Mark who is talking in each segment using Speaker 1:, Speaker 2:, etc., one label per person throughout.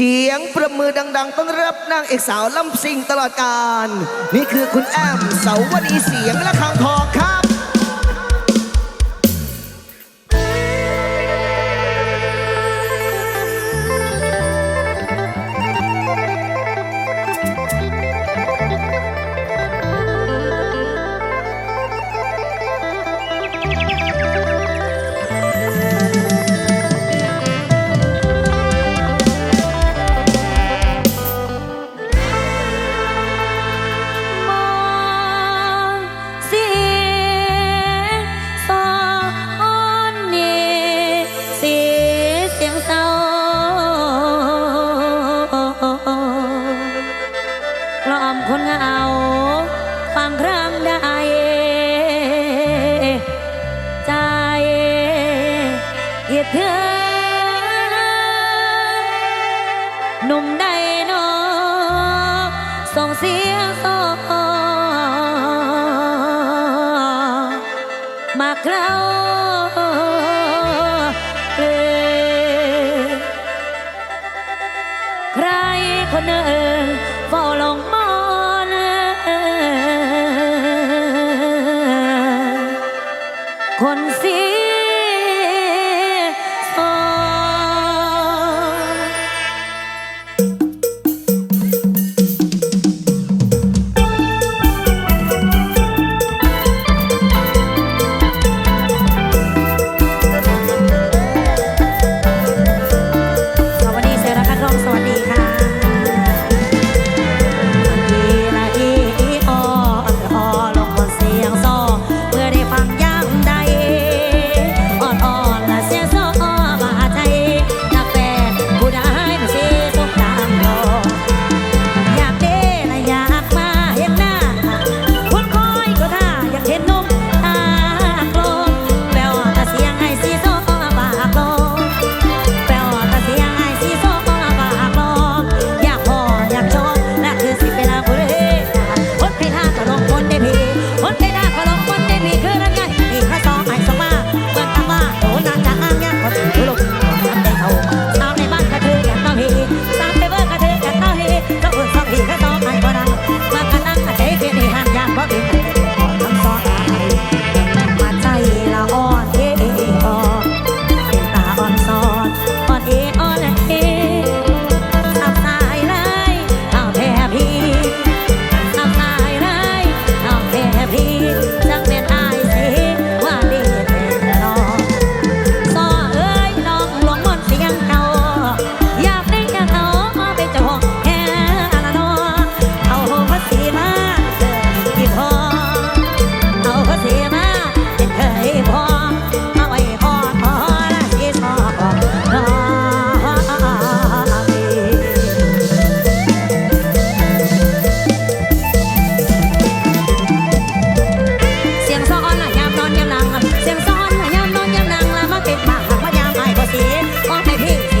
Speaker 1: เสียงประมือดัง ๆ ต้อนรับนางเอกสาวลำซิงตลอดการ นี่คือคุณแอมเสาวนีเสียงและคางทอง
Speaker 2: ใครคนเออเฝ้าลอง
Speaker 1: มา เสียออกไปพี่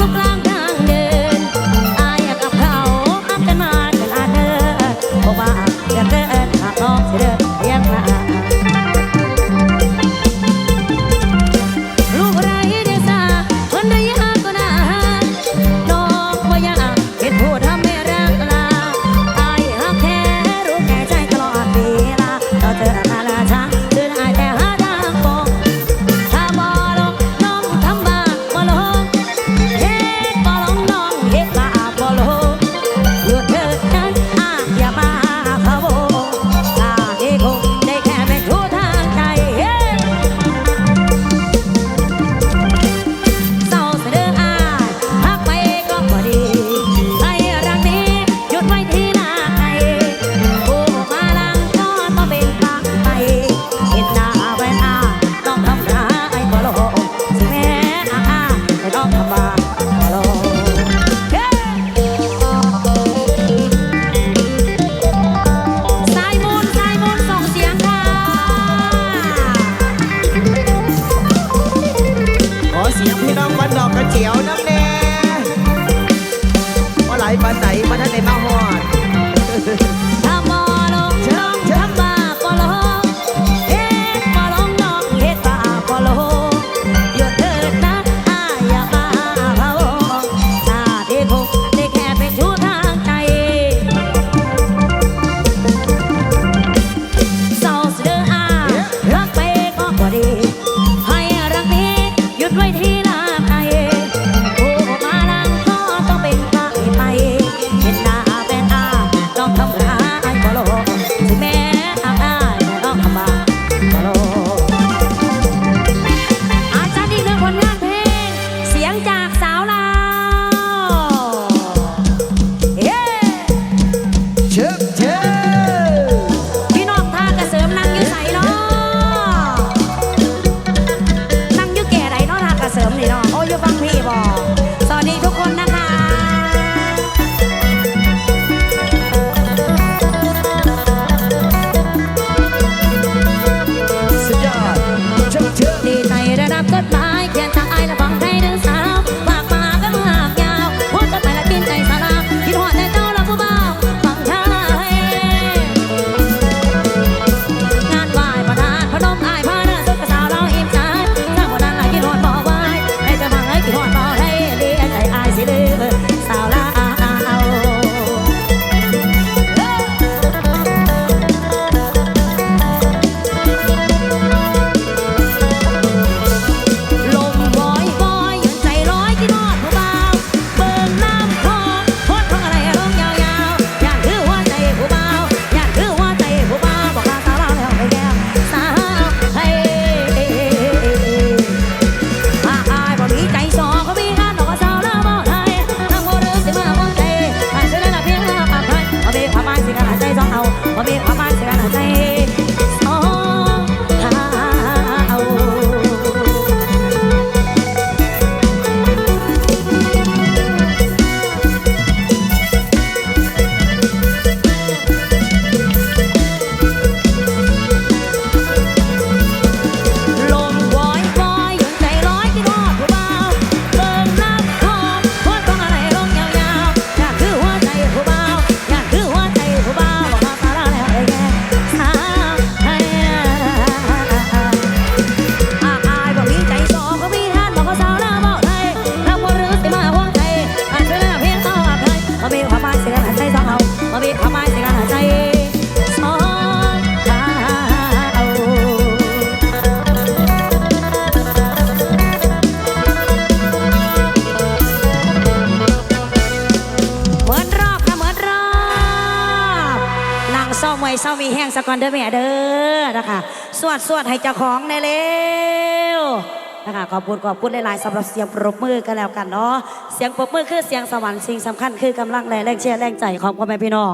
Speaker 1: ลูกกลางทางเดินอากับเขาอับกันมาจนอาเธอบอกว่าอยากเดินหากองจะเดินยังละลูกไรเดียสาคนได้ากก็น่าน้องว่าอยากเห็นผู้ทำให้รักลาอายหักแค่รู้แก่ใจตลอดเวลาเราเจอ เศร้ามีแห้งสะกอนเด้อแม่เด้อนะคะสวดสวดให้เจ้าของในเร็วนะคะขอบคุณขอบคุณหลายๆสำหรับเสียงปรบมือกันแล้วกันเนาะเสียงปรบมือคือเสียงสวรรค์สิ่งสำคัญคือกำลังแรงแรงเชียร์แรงใจของพ่อแม่พี่น้อง